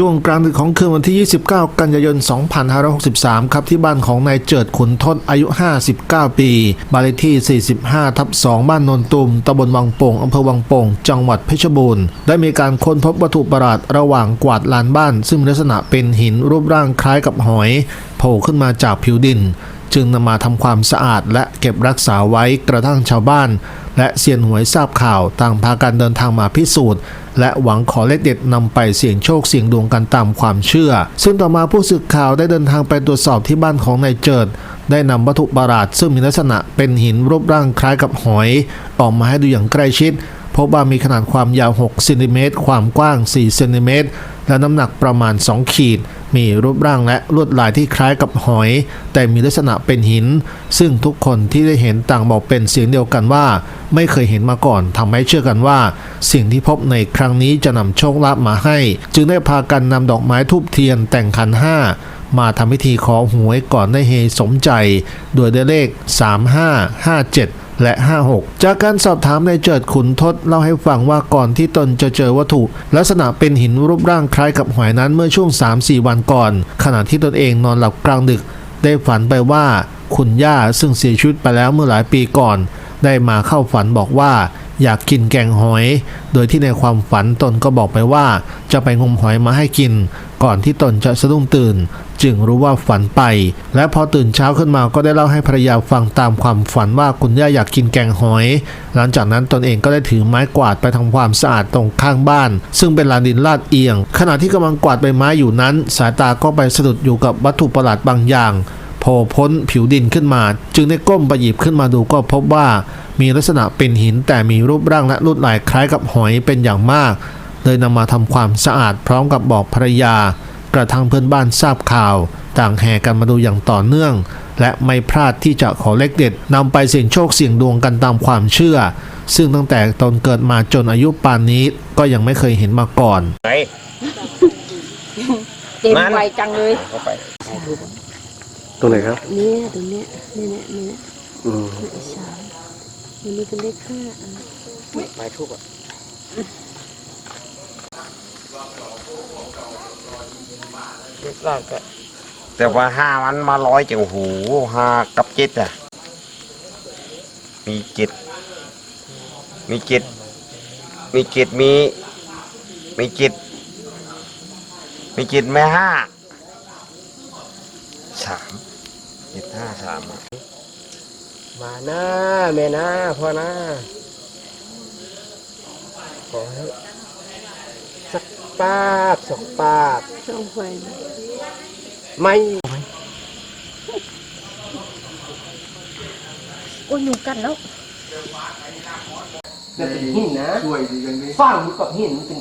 ช่วงกลางดึกของคืนวันที่ 29 กันยายน 2563 ครับ ที่บ้านของนายเจิดขุนทศอายุ 59 ปีบ้านเลขที่ 45 ทับ 2 บ้านนนตุมตำบลวังโป่งอำเภอวังโป่ง จังหวัดเพชรบูรณ์ ได้มีการค้นพบวัตถุประหลาดระหว่างกวาดลานบ้าน ซึ่งลักษณะเป็นหินรูปร่างคล้ายกับหอยโผล่ขึ้นมาจากผิวดิน จึงนำมาทำความสะอาดและเก็บรักษาไว้กระทั่งชาวบ้าน และเซียนหวยทราบข่าวต่างพากันเดินทางมาพิสูจน์ และหวังขอเลขเด็ดนำไปเสี่ยงโชคเสี่ยงดวงกันตามความเชื่อ ซึ่งต่อมาผู้สื่อข่าวได้เดินทางไปตรวจสอบที่บ้านของนายเจิด ได้นำวัตถุประหลาดซึ่งมีลักษณะเป็นหินรูปร่างคล้ายกับหอย ออกมาให้ดูอย่างใกล้ชิดพบว่ามีขนาดความยาว 6 เซนติเมตร ความกว้าง 4 เซนติเมตร และน้ำหนักประมาณ 2 ขีด มีรูปร่างและลวดลายที่คล้ายกับหอย แต่มีลักษณะเป็นหิน ซึ่งทุกคนที่ได้เห็นต่างบอกเป็นเสียงเดียวกันว่า ไม่เคยเห็นมาก่อนทำให้เชื่อกันว่า สิ่งที่พบในครั้งนี้จะนำโชคลาภมาให้ จึงได้พากันนำดอกไม้ทูบเทียนแต่งขันห้ามาทำพิธีขอหวยก่อนได้เฮสมใจ โดยได้เลข 3557 และ 56 จากการสอบถามนายเจิดขุนทศเล่าให้ฟังว่าก่อนที่ตนจะเจอวัตถุ ลักษณะเป็นหินรูปร่างคล้ายกับหอยนั้นเมื่อช่วง 3-4 วันก่อน ขณะที่ตนเองนอนหลับกลางดึก ได้ฝันไปว่าคุณย่าซึ่งเสียชีวิตไปแล้วเมื่อหลายปีก่อน ได้มาเข้าฝันบอกว่าอยากกินแกงหอย โดยที่ในความฝันตนก็บอกไปว่า จะไปงมหอยมาให้กิน ก่อนที่ตนจะสะดุ้งตื่น จึงรู้ว่าฝันไป และพอตื่นเช้าขึ้นมาก็ได้เล่าให้ภรรยาฟังตามความฝันว่าคุณย่าอยากกินแกงหอย หลังจากนั้นตนเองก็ได้ถือไม้กวาดไปทำความสะอาดตรงข้างบ้าน ซึ่งเป็นลานดินลาดเอียง ขณะที่กำลังกวาดใบไม้อยู่นั้น สายตาก็ไปสะดุดอยู่กับวัตถุประหลาดบางอย่างโผล่พ้นผิวดินขึ้นมา จึงได้ก้มไปหยิบขึ้นมาดูก็พบว่า มีลักษณะเป็นหินแต่มีรูปร่างและลวดลายคล้ายกับหอยเป็นอย่างมาก เลยนำมาทำความสะอาดพร้อมกับบอกภรรยา กระทั่งเพื่อนบ้านทราบข่าว ต่างแห่กันมาดูอย่างต่อเนื่อง และไม่พลาดที่จะขอเลขเด็ดนำไปเสี่ยงโชคเสี่ยงดวงกันตามความเชื่อ ซึ่งตั้งแต่ตนเกิดมาจนอายุปานนี้ก็ยังไม่เคยเห็นมาก่อนไหนเต็มมันไวจังเลยเข้าไปตรงไหนครับเนี่ยตรงเนี้ยเนี่ยเนี่ยเนี่ยอืมเลขสามอันนี้ก็เลขห้าอันไม้ทูบอะ แต่ว่าห้ามันมาร้อยจังโอ้โหห้ากับเจ็ดอะ มีเจ็ดมีเจ็ดมีเจ็ดมีมีเจ็ดมีเจ็ดแม่ห้าสามเจ็ดห้าสามอะมาหน้าแม่หน้าพ่อหน้าขอให้สัก ปาบสองปาบช่องไฟไม่โอ้ยหนูกัดแล้วแต่เป็นหินนะช่วยดีกันไหมฟังอยู่กับหินเป็น